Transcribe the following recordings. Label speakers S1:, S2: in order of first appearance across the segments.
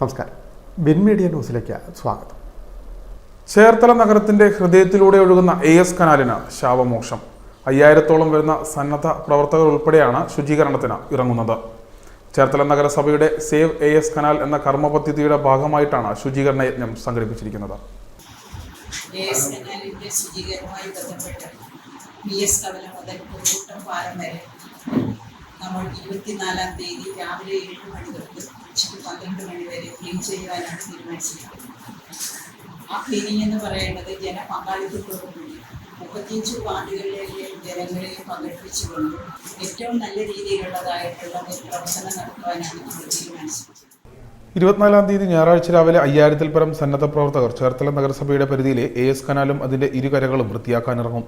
S1: നമസ്കാരം. Bin media ന്യൂസിലേക്ക് സ്വാഗതം.
S2: ചേർത്തല നഗരത്തിന്റെ ഹൃദയത്തിലൂടെ ഒഴുകുന്ന എ എസ് കനാലിന് ശാപമോക്ഷം. അയ്യായിരത്തോളം വരുന്ന സന്നദ്ധ പ്രവർത്തകർ ഉൾപ്പെടെയാണ് ശുചീകരണത്തിന് ഇറങ്ങുന്നത്. ചേർത്തല നഗരസഭയുടെ സേവ് എ എസ് കനാൽ എന്ന കർമ്മ പദ്ധതിയുടെ ഭാഗമായിട്ടാണ് ശുചീകരണ യജ്ഞം സംഘടിപ്പിച്ചിരിക്കുന്നത്.
S3: ശുചീകരണവുമായി ബന്ധപ്പെട്ട് പി എസ് കവല മുതൽ പുതുകൂട്ടം പാലം വരെ ഇരുപത്തിനാലാം തീയതി രാവിലെ ഏഴ് മണി തൊട്ട് ഉച്ചയ്ക്ക് പന്ത്രണ്ട് മണി വരെ ക്ലീൻ ചെയ്യുവാനാണ് തീരുമാനിച്ചിരിക്കുന്നത് ആ ക്ലീനിങ് എന്ന് പറയുന്നത് ജനപങ്കാളിത്തത്തോടുകൂടി മുപ്പത്തിയഞ്ച് വാർഡുകളിലെ ജനങ്ങളെയും പങ്കെടുപ്പിച്ചുകൊണ്ട് ഏറ്റവും നല്ല രീതിയിലുള്ളതായിട്ടുള്ള ഒരു പ്രവർത്തനം നടത്തുവാനാണ് നമ്മൾ തീരുമാനിച്ചത്.
S2: ഇരുപത്തിനാലാം തീയതി ഞായറാഴ്ച രാവിലെ അയ്യായിരത്തിൽ പരം സന്നദ്ധ പ്രവർത്തകർ ചേർത്തല നഗരസഭയുടെ പരിധിയിലെ എ എസ് കനാലും അതിന്റെ ഇരുകരകളും വൃത്തിയാക്കാനിറങ്ങും.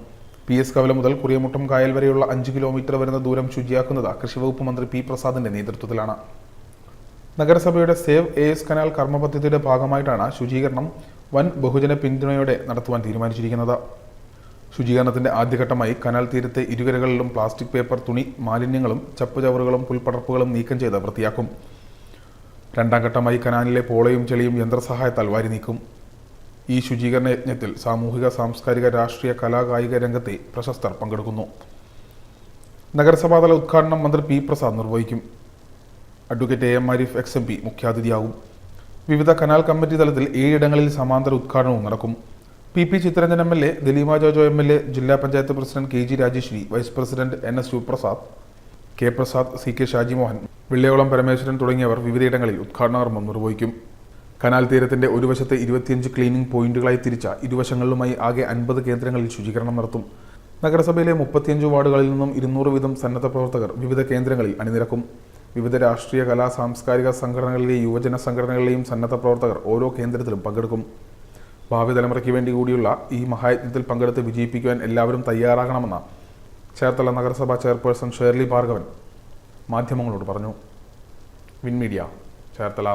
S2: പി എസ് കവല മുതൽ കുറിയമുട്ടം കായൽ വരെയുള്ള അഞ്ച് കിലോമീറ്റർ വരുന്ന ദൂരം ശുചിയാക്കുന്നത് കൃഷിവകുപ്പ് മന്ത്രി പി പ്രസാദിന്റെ നേതൃത്വത്തിലാണ്. നഗരസഭയുടെ സേവ് എ എസ് കനാൽ കർമ്മ പദ്ധതിയുടെ ഭാഗമായിട്ടാണ് ശുചീകരണം വൻ ബഹുജന പിന്തുണയോടെ നടത്തുവാൻ തീരുമാനിച്ചിരിക്കുന്നത്. ശുചീകരണത്തിന്റെ ആദ്യഘട്ടമായി കനാൽ തീരത്തെ ഇരുകരകളിലും പ്ലാസ്റ്റിക് പേപ്പർ തുണി മാലിന്യങ്ങളും ചപ്പുചവറുകളും പുൽപ്പടർപ്പുകളും നീക്കം ചെയ്ത് വൃത്തിയാക്കും. രണ്ടാം ഘട്ടമായി കനാലിലെ പോളയും ചെളിയും യന്ത്രസഹായത്താൽ വാരി നീക്കും. ഈ ശുചീകരണ യജ്ഞത്തിൽ സാമൂഹിക സാംസ്കാരിക രാഷ്ട്രീയ കലാകായിക രംഗത്തെ പ്രശസ്തർ പങ്കെടുക്കുന്നു. നഗരസഭാതല ഉദ്ഘാടനം മന്ത്രി പി പ്രസാദ് നിർവഹിക്കും. Advocate A M Arif ex M P മുഖ്യാതിഥിയാകും. വിവിധ കനാൽ കമ്മിറ്റി തലത്തിൽ ഏഴിടങ്ങളിൽ സമാന്തര ഉദ്ഘാടനവും നടക്കും. P P Chittaranjan M L A Dileema Jojo M L A ജില്ലാ panchayat president K G Rajeshwari vice president N S Sivaprasad K Prasad C K Shajimohan Velliyolam Parameswaran തുടങ്ങിയവർ വിവിധയിടങ്ങളിൽ ഉദ്ഘാടന കർമ്മം നിർവഹിക്കും. കനാൽ തീരത്തിന്റെ ഒരു വശത്തെ ഇരുപത്തിയഞ്ച് ക്ലീനിംഗ് പോയിന്റുകളായി തിരിച്ച ഇരുവശങ്ങളിലുമായി ആകെ അൻപത് കേന്ദ്രങ്ങളിൽ ശുചീകരണം നടത്തും. നഗരസഭയിലെ മുപ്പത്തിയഞ്ച് വാർഡുകളിൽ നിന്നും ഇരുന്നൂറ് വീതം സന്നദ്ധ പ്രവർത്തകർ വിവിധ കേന്ദ്രങ്ങളിൽ അണിനിരക്കും. വിവിധ രാഷ്ട്രീയ കലാ സാംസ്കാരിക സംഘടനകളിലെ യുവജന സംഘടനകളിലെയും സന്നദ്ധ പ്രവർത്തകർ ഓരോ കേന്ദ്രത്തിലും പങ്കെടുക്കും. ഭാവി തലമുറയ്ക്ക് വേണ്ടി കൂടിയുള്ള ഈ മഹായജ്ഞത്തിൽ പങ്കെടുത്ത് വിജയിപ്പിക്കുവാൻ എല്ലാവരും തയ്യാറാകണമെന്ന് ചേർത്തല നഗരസഭാ ചെയർപേഴ്സൺ ഷേർലി ഭാർഗവൻ മാധ്യമങ്ങളോട് പറഞ്ഞു. Win media Cherthala.